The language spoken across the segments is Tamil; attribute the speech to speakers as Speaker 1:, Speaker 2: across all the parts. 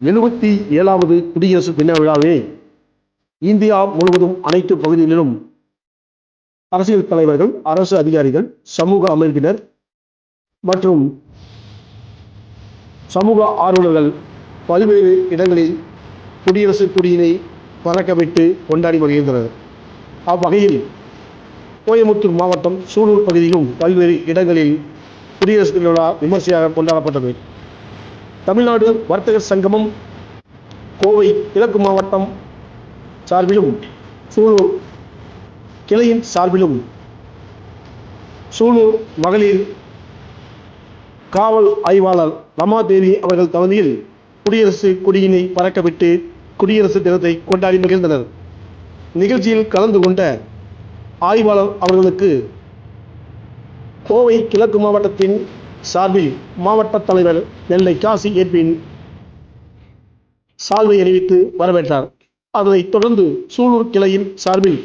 Speaker 1: எழுபத்தி ஏழாவது குடியரசு தின விழாவை இந்தியா முழுவதும் அனைத்து பகுதிகளிலும் அரசியல் தலைவர்கள் அரசு அதிகாரிகள் சமூக அமைப்பினர் மற்றும் சமூக ஆர்வலர்கள் பல்வேறு இடங்களில் குடியரசு கொடியினை பறக்கவிட்டு கொண்டாடி வருகின்றனர். அவ்வகையில் கோயமுத்தூர் மாவட்டம் சூலூர் பகுதியிலும் பல்வேறு இடங்களில் குடியரசு விழா விமர்சையாக கொண்டாடப்பட்டது. தமிழ்நாடு வர்த்தக சங்கமம் கோவை கிழக்கு மாவட்டம் சார்பிலும் சூலூர் கிளையின் சார்பிலும் சூலூர் மகளிர் காவல் ஆய்வாளர் ரமாதேவி அவர்கள் தலைமையில் குடியரசு கொடியினை பறக்கவிட்டு குடியரசு தினத்தை கொண்டாடி மகிழ்ந்தனர். நிகழ்ச்சியில் கலந்து கொண்ட ஆய்வாளர் அவர்களுக்கு கோவை கிழக்கு மாவட்டத்தின் சார்பில் மாவட்ட தலைவர் நெல்லை காசி ஏற்பின் சால்வை அணிவித்து வரவேற்றார். அதனைத் தொடர்ந்து சூலூர் கிளையின் சார்பில்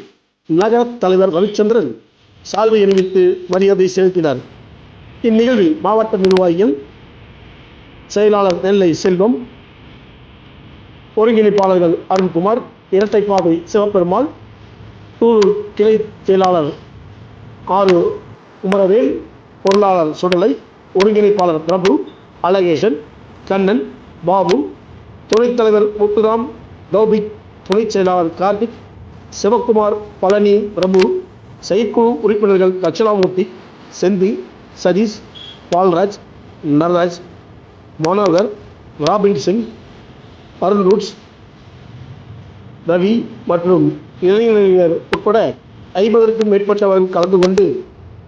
Speaker 1: நகர தலைவர் ரவிச்சந்திரன் சால்வை அணிவித்து மரியாதை செலுத்தினார். இந்நிகழ்வில் மாவட்ட நிர்வாகிகள் செயலாளர் நெல்லை செல்வம் ஒருங்கிணைப்பாளர்கள் அருண்குமார் இரட்டைப்பாவை சிவபெருமாள் சூலூர் கிளை செயலாளர் ஆறு குமரவேல் பொருளாளர் சுடலை ஒருங்கிணைப்பாளர் பிரபு அழகேசன் கண்ணன் பாபு துணைத் தலைவர் முத்துராம் கௌபிக் துணைச் செயலாளர் கார்த்திக் சிவக்குமார் பழனி பிரபு செயற்குழு உறுப்பினர்கள் தட்சிணாமூர்த்தி செந்தி சதீஷ் பால்ராஜ் நடராஜ் மனோகர் ராபின் சிங் அருண் ரூட்ஸ் ரவி மற்றும் இளைஞர் உட்பட ஐம்பதற்கும் மேற்பட்டவர்கள் கலந்து கொண்டு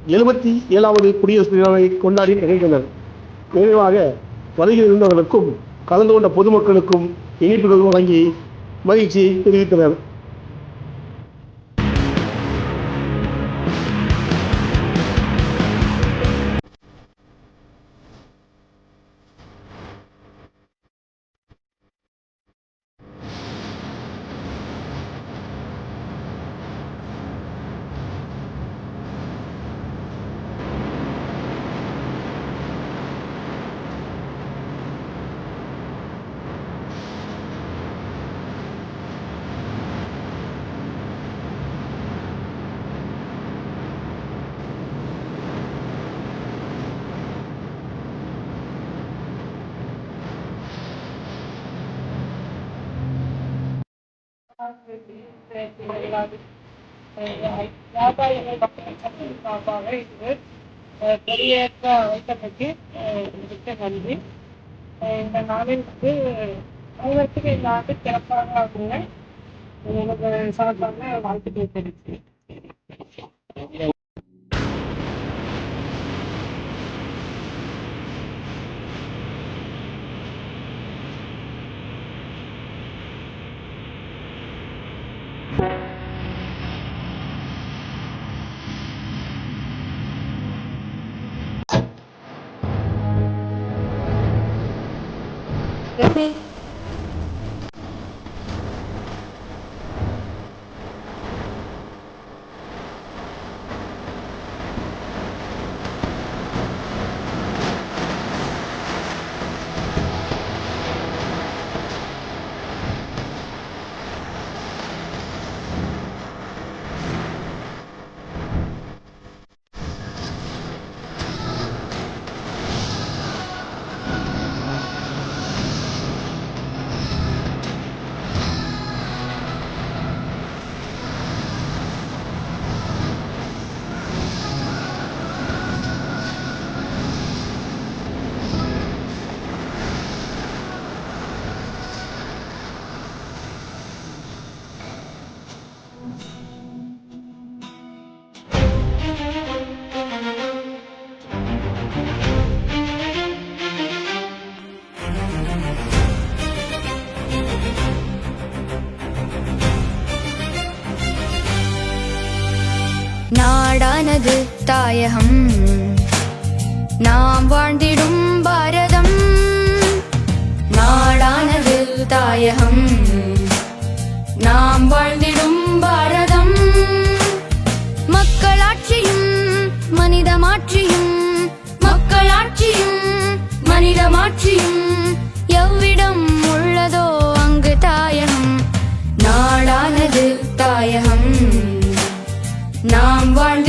Speaker 1: எழுபத்தி ஏழாவது குடியரசு தினத்தை கொண்டாடி நிகழ்ந்தனர் நிறைவாக வருகை இருந்தவர்களுக்கும் கலந்து கொண்ட பொதுமக்களுக்கும் இனிப்புகள் வழங்கி மகிழ்ச்சி தெரிவித்தனர்.
Speaker 2: வியாபாரிகள் மக்கள் சார்பாக இது அஹ், கொடியேற்ற வைத்தமைக்கு அஹ், மிக்க நன்றி இந்த நாளில் வந்து அனைவருக்கும் இந்த ஆண்டு சிறப்பாக ஆகுங்க எனக்கு சார்பாக வாழ்த்துக்கள் Gracias.
Speaker 3: நாடானது தாயகம். நாம் வாழ்ந்திடும் பாரதம். நாடானது தாயகம். நாம் வாழ்ந்திடும் பாரதம். மக்களாட்சியும் மனிதமாட்சியும் மக்களாட்சியும் மனிதமாட்சியும் நாம் வாழ்ந்த